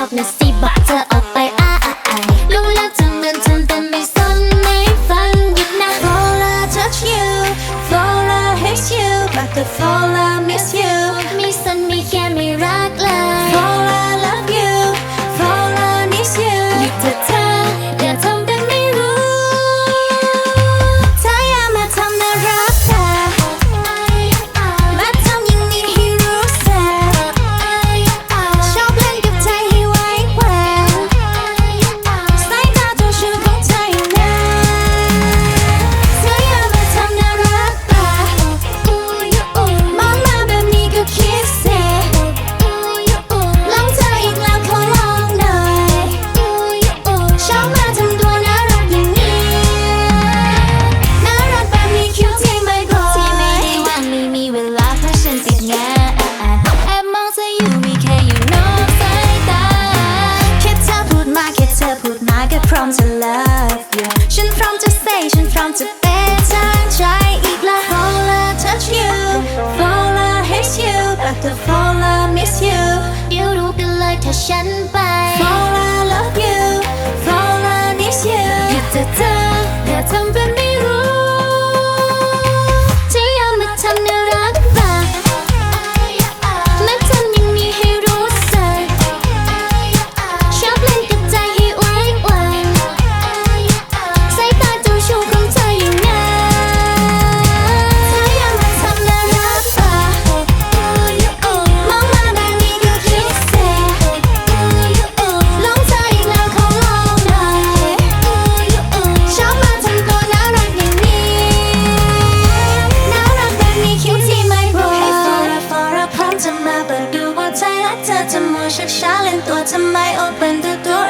อบนะสิบอกเธอออกไปอ้าอ้าอ้รู้แล้วทำเป็นฉันแต่ไม่สนไม่ฟังหยุดนะ Fall I touch you Fall I hate you but the Fall I miss you from to love you ฉันพร้อมจะ say ฉันพร้อมจะเป็นทางใจอีกแล้ว Fola uh, touch you. Fola uh, hits you แต่เธอ Fola uh, miss you. เดี๋ยวรู้กันเลยถ้าฉันไป Fola love you. Fola miss you. อยากจะเจออยากทำเป็น and thoughts, I might open the door.